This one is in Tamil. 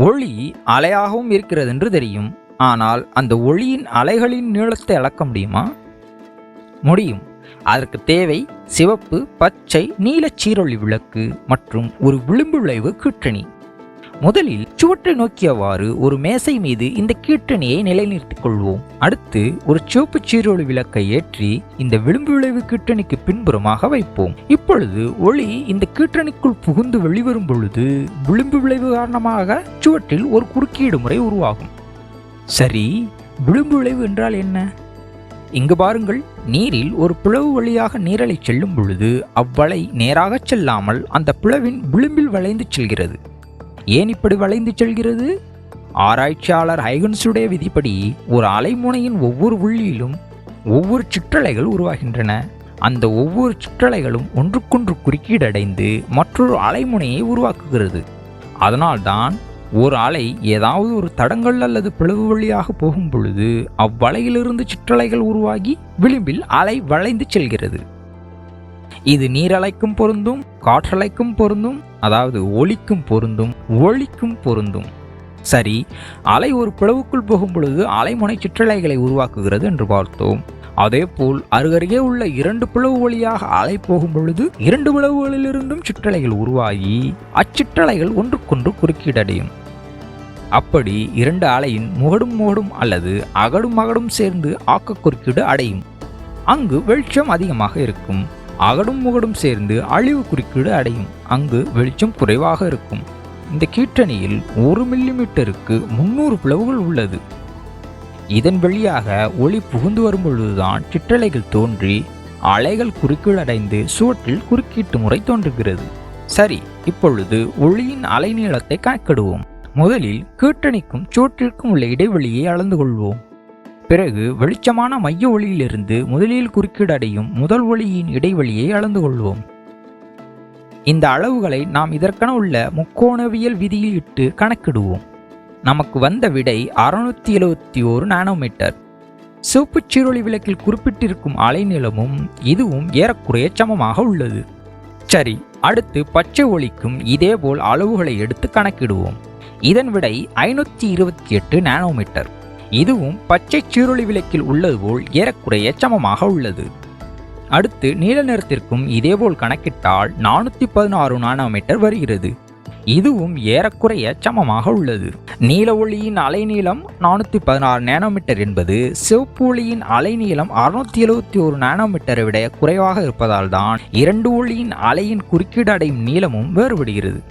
ஒளி அலையாகவும் இருக்கிறது என்று தெரியும். ஆனால் அந்த ஒளியின் அலைகளின் நீளத்தை அளக்க முடியுமா? முடியும். அதற்கு தேவை சிவப்பு பச்சை நீல சீரொளி விளக்கு மற்றும் ஒரு விளிம்பு விளைவு கீற்றணி முதலில் சுவற்றை நோக்கியவாறு ஒரு மேசை மீது இந்த கீற்றணியை நிலைநிறுத்திக் கொள்வோம். அடுத்து ஒரு சிவப்பு சீரொளி விளக்கை ஏற்றி இந்த விளிம்பு விளைவு கீற்றணிக்கு பின்புறமாக வைப்போம். இப்பொழுது ஒளி இந்த கீற்றணிக்குள் புகுந்து வெளிவரும் பொழுது விளிம்பு விளைவு காரணமாக சுவற்றில் ஒரு குறுக்கீடு முறை உருவாகும். சரி விளிம்பு விளைவு என்றால் என்ன? இங்கு பாருங்கள் நீரில் ஒரு பிளவு வழியாக நீரலை செல்லும் பொழுது அவ்வளை நேராகச் செல்லாமல் அந்த பிளவின் விளிம்பில் வளைந்து செல்கிறது. ஏன் இப்படி வளைந்து செல்கிறது? ஆராய்ச்சியாளர் ஹைகன்ஸுடைய விதிப்படி ஒரு அலைமுனையின் ஒவ்வொரு உள்ளியிலும் ஒவ்வொரு சிற்றலைகள் உருவாகின்றன. அந்த ஒவ்வொரு சிற்றலைகளும் ஒன்றுக்கொன்று குறுக்கீடடைந்து மற்றொரு அலைமுனையை உருவாக்குகிறது. அதனால்தான் ஒரு அலை ஏதாவது ஒரு தடங்கள் அல்லது பிளவு வழியாக போகும் பொழுது அவ்வலையிலிருந்து சிற்றலைகள் உருவாகி விளிம்பில் அலை வளைந்து செல்கிறது. இது நீரலைக்கும் பொருந்தும் காற்றலைக்கும் பொருந்தும் அதாவது ஒளிக்கும் பொருந்தும் ஒளிக்கும் பொருந்தும். சரி அலை ஒரு பிளவுக்குள் போகும் பொழுது அலைமுனை சிற்றலைகளை உருவாக்குகிறது என்று பார்த்தோம். அதேபோல் அருகருகே உள்ள இரண்டு பிளவு வழியாக அலை போகும் பொழுது இரண்டு பிளவுகளிலிருந்தும் சிற்றலைகள் உருவாகி அச்சிற்றலைகள் ஒன்றுக்கொன்று குறுக்கீடடையும். அப்படி இரண்டு அலையின் முகடும் முகடும் அல்லது அகடும் அகடும் சேர்ந்து ஆக்க குறுக்கீடு அடையும். அங்கு வெளிச்சம் அதிகமாக இருக்கும். அகடும் முகடும் சேர்ந்து அழிவு குறுக்கீடு அடையும். அங்கு வெளிச்சம் குறைவாக இருக்கும். இந்த கீற்றணியில் ஒரு மில்லிமீட்டருக்கு முன்னூறு பிளவுகள் உள்ளது. இதன் வழியாக ஒளி புகுந்து வரும்பொழுதுதான் சிற்றலைகள் தோன்றி அலைகள் குறுக்கீடடைந்து சுவற்றில் குறுக்கீட்டு முறை தோன்றுகிறது. சரி இப்பொழுது ஒளியின் அலைநீளத்தை கணக்கிடுவோம். முதலில் கீற்றணிக்கும் சுவற்றிற்கும் உள்ள இடைவெளியை அளந்து கொள்வோம். பிறகு வெளிச்சமான மைய ஒளியிலிருந்து முதலில் குறுக்கீடடையும் முதல் ஒளியின் இடைவெளியை அளந்து கொள்வோம். இந்த அளவுகளை நாம் இதற்கென உள்ள முக்கோணவியல் விதியில் இட்டு கணக்கிடுவோம். நமக்கு வந்த விடை அறுநூத்தி எழுவத்தி ஒரு நானோமீட்டர் சிவப்புச் சீரொளி விளக்கில் குறிப்பிட்டிருக்கும் அலைநீளமும் இதுவும் ஏறக்குறைய சமமாக உள்ளது. சரி அடுத்து பச்சை ஒளிக்கும் இதேபோல் அளவுகளை எடுத்து கணக்கிடுவோம். இதன் விடை ஐநூற்றி இருபத்தி எட்டு நானோமீட்டர் இதுவும் பச்சை சீரொளி விளக்கில் உள்ளது போல் ஏறக்குறைய சமமாக உள்ளது. அடுத்து நீல நிறத்திற்கும் இதேபோல் கணக்கிட்டால் நானூற்றி பதினாறு நானோமீட்டர் வருகிறது. இதுவும் ஏறக்குறைய சமமாக உள்ளது. நீல ஒளியின் அலைநீளம் நானூற்றி பதினாறு நானோமீட்டர் என்பது சிவப்பு ஒளியின் அலைநீளம் அறுநூத்தி எழுபத்தி ஒரு நானோமீட்டரை விட குறைவாக இருப்பதால் தான் இரண்டு ஒளியின் அலையின் குறுக்கீடு அடையும் நீளமும் வேறுபடுகிறது.